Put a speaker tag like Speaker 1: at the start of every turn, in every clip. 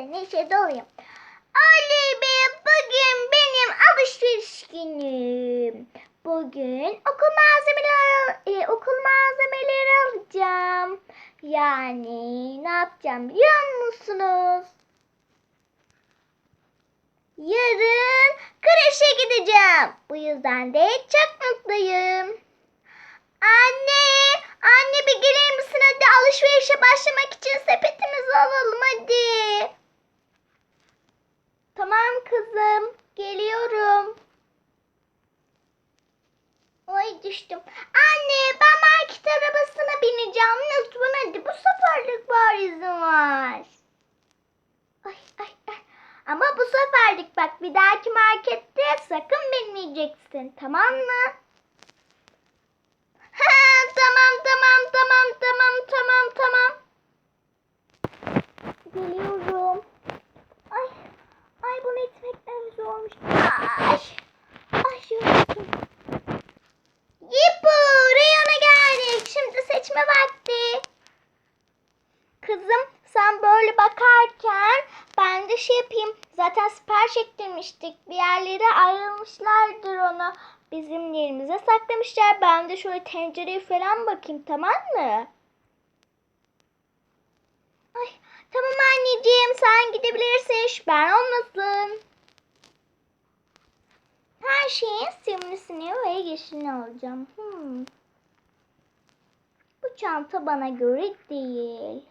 Speaker 1: neyse neşe doluyum. Oley be bugün benim alışveriş günüm. Bugün okul malzemeleri e, okul malzemeleri alacağım. Yani ne yapacağım biliyor musunuz? Yarın kreşe gideceğim. Bu yüzden de çok mutluyum. Anne, anne bir gelir misin hadi alışverişe başlamak için sepetimizi alalım hadi. Kızım, geliyorum. Oy düştüm. Anne ben market arabasına bineceğim. Lütfen hadi bu seferlik var izin var. Ay ay ay. Ama bu seferlik bak bir dahaki markette sakın binmeyeceksin tamam mı? Ha, tamam tamam tamam tamam tamam tamam. Geliyorum. Ay ay bunu zormuş. Ay ay yoruldum. Yipu reyona geldik. Şimdi seçme vakti. Kızım sen böyle bakarken ben de şey yapayım. Zaten sipariş ettirmiştik. Bir yerlere ayrılmışlardır onu. Bizim yerimize saklamışlar. Ben de şöyle tencereye falan bakayım tamam mı? Ay tamam anneciğim sen gidebilirsin. Şüphen olmasın. Şeyin simlisini ve yeşilini alacağım. Hmm. Bu çanta bana göre değil.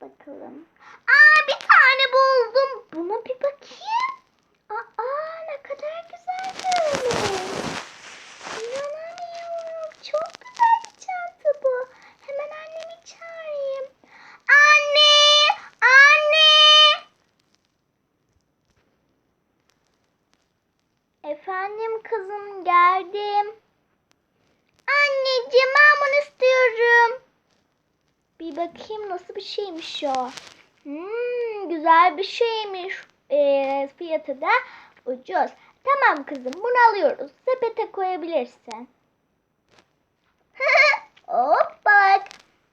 Speaker 1: Bakalım. Aa bir tane buldum. Buna bir bakayım. Aa ne kadar güzel böyle. İnanamıyorum. Çok güzel bir çanta bu. Hemen annemi çağırayım. Anne! Anne! Efendim kızım geldim. Anneciğim ben istiyorum. Bir bakayım nasıl bir şeymiş o. Hmm, güzel bir şeymiş. Ee, fiyatı da ucuz. Tamam kızım bunu alıyoruz. Sepete koyabilirsin. Hop bak.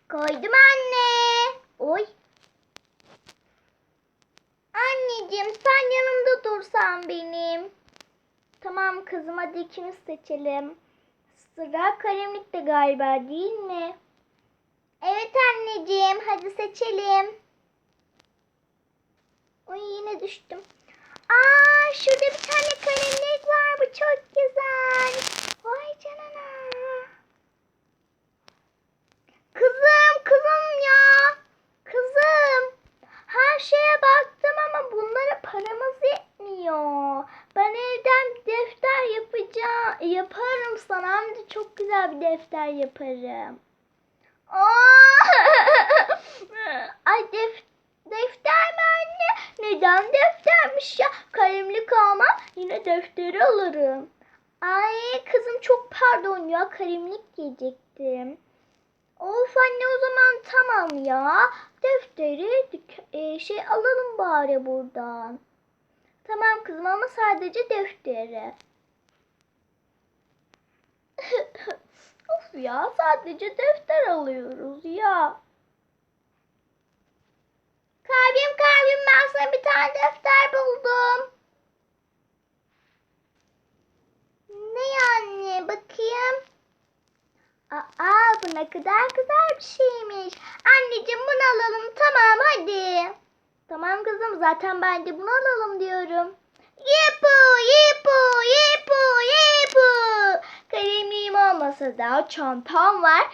Speaker 1: Koydum anne. Oy. Anneciğim sen yanımda dursan benim. Tamam kızım hadi ikimiz seçelim. Sıra kalemlikte galiba değil mi? Evet anneciğim hadi seçelim. Oy yine düştüm. Aa şurada bir tane kalemlik var bu çok güzel. Vay canına. Kızım kızım ya. Kızım. Her şeye baktım ama bunlara paramız yetmiyor. Ben evden bir defter yapacağım. Yaparım sana hem de çok güzel bir defter yaparım. Ay def defter mi anne? Neden deftermiş ya? Kalemlik almam yine defteri alırım. Ay kızım çok pardon ya kalemlik diyecektim. Of anne o zaman tamam ya. Defteri e, şey alalım bari buradan. Tamam kızım ama sadece defteri. of ya sadece defter alıyoruz ya. Kalbim kalbim ben sana bir tane defter buldum. Ne anne bakayım. Aa bu ne kadar güzel bir şeymiş. Anneciğim bunu alalım tamam hadi. Tamam kızım zaten ben de bunu alalım diyorum. Yipu yipu yipu yipu. Olmasa da çantam var.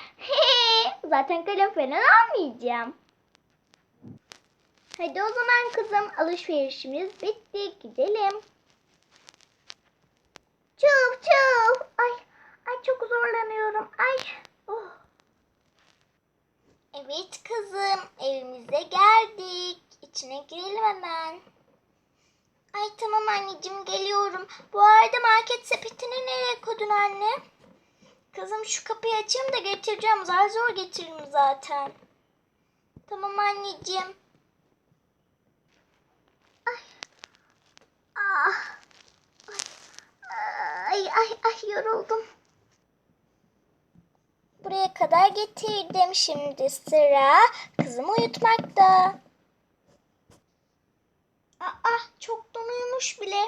Speaker 1: zaten kalem falan almayacağım. Hadi o zaman kızım alışverişimiz bitti gidelim. Çuf çuf. Ay ay çok zorlanıyorum. Ay. Oh. Evet kızım evimize geldik. İçine girelim hemen. Ay tamam anneciğim geliyorum. Bu arada market sepetini nereye koydun anne? Kızım şu kapıyı açayım da getireceğim. Zar zor getiririm zaten. Tamam anneciğim. Ay. Ah. Ay ay ay yoruldum. Buraya kadar getirdim. Şimdi sıra kızımı uyutmakta. Aa çoktan uyumuş bile.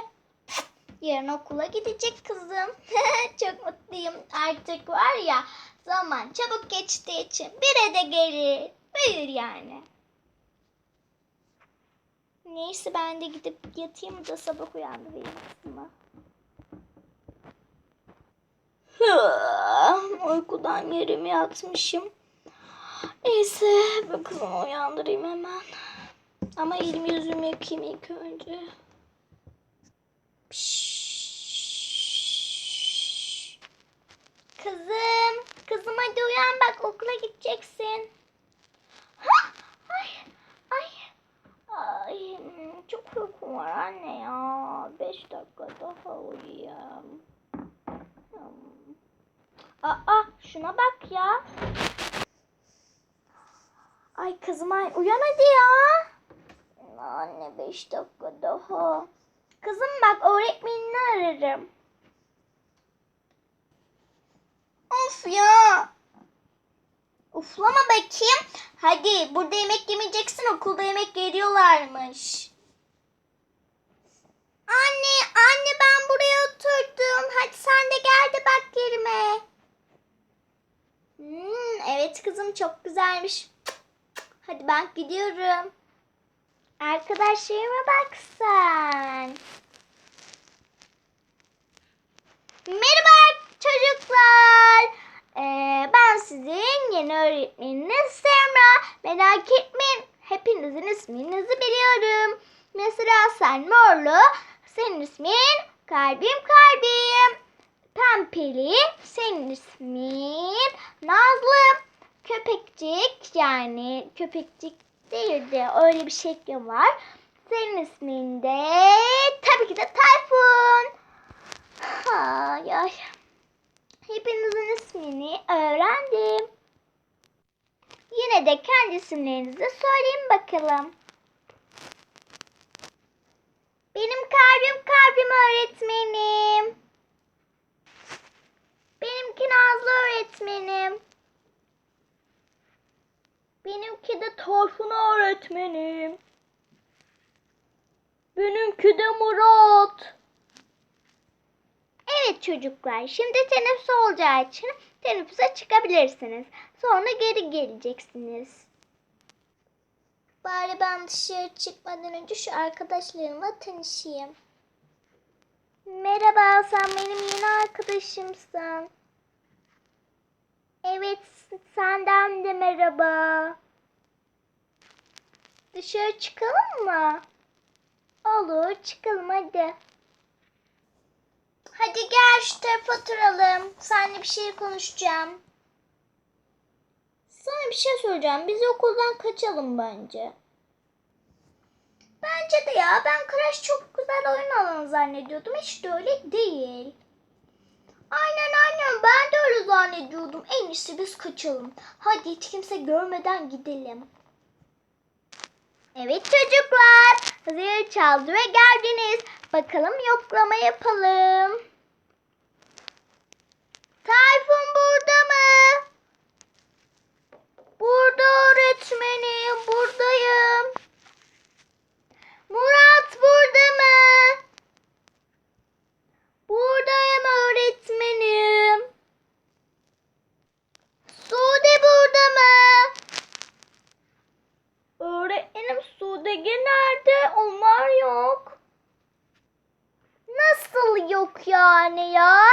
Speaker 1: Yarın okula gidecek kızım. Çok. Artık var ya zaman çabuk geçtiği için bir de gelir. Büyür yani. Neyse ben de gidip yatayım da sabah uyandırayım kızımı. Uykudan yerime yatmışım. Neyse ben kızımı uyandırayım hemen. Ama elimi yüzümü yıkayayım ilk önce. Pişş. Kızım, kızım hadi uyan bak okula gideceksin. Ha? Ay, ay, ay, çok uykum var anne ya. Beş dakika daha uyuyayım. Aa, şuna bak ya. Ay kızım ay uyan hadi ya. Anne beş dakika daha. Kızım bak öğretmenini ararım. Of ya. Uflama bakayım. Hadi burada yemek yemeyeceksin okulda yemek veriyorlarmış. Anne anne ben buraya oturdum. Hadi sen de gel de bak yerime. Hmm, evet kızım çok güzelmiş. Hadi ben gidiyorum. Arkadaşlarıma bak sen. Merhaba çocuklar. Ee, ben sizin yeni öğretmeniniz Semra. Merak etmeyin. Hepinizin isminizi biliyorum. Mesela sen Morlu. Senin ismin Kalbim Kalbim. Pempeli. Senin ismin Nazlı. Köpekçik yani köpekçik değil de öyle bir şekli var. Senin ismin de tabii ki de Tayfun. Ay ay. Hepinizin ismini öğrendim. Yine de kendi isimlerinizi söyleyin bakalım. Benim kalbim kalbim öğretmenim. Benimki Nazlı öğretmenim. Benimki de Tayfun öğretmenim. Benimki de Murat. Evet çocuklar, şimdi teneffüs olacağı için teneffüse çıkabilirsiniz. Sonra geri geleceksiniz. Bari ben dışarı çıkmadan önce şu arkadaşlarımla tanışayım. Merhaba, sen benim yeni arkadaşımsın. Evet, senden de merhaba. Dışarı çıkalım mı? Olur, çıkalım hadi. Hadi gel şu tarafa oturalım. Seninle bir şey konuşacağım. Sana bir şey söyleyeceğim. Biz okuldan kaçalım bence. Bence de ya. Ben Crash çok güzel oyun alanı zannediyordum. Hiç de öyle değil. Aynen aynen. Ben de öyle zannediyordum. En iyisi biz kaçalım. Hadi hiç kimse görmeden gidelim. Evet çocuklar. Zil çaldı ve geldiniz. Bakalım yoklama yapalım. Tayfun burada mı? Burada öğretmenim. Buradayım. Murat burada mı? Buradayım öğretmenim. Sude burada mı? Öğretmenim Sudege nerede? Onlar yok. Nasıl yok yani ya?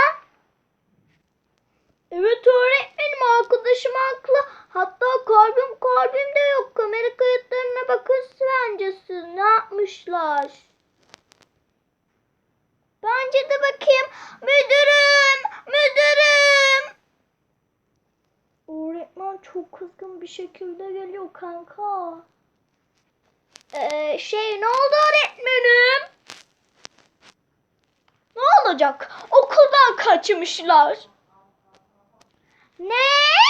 Speaker 1: Evet öğretmenim arkadaşım haklı. Hatta kalbim kalbim de yok. Kamera kayıtlarına bakın bence siz ne yapmışlar. Bence de bakayım. Müdürüm! Müdürüm! Öğretmen çok kızgın bir şekilde geliyor kanka. Ee, şey ne oldu öğretmenim? Ne olacak? Okuldan kaçmışlar. Ne?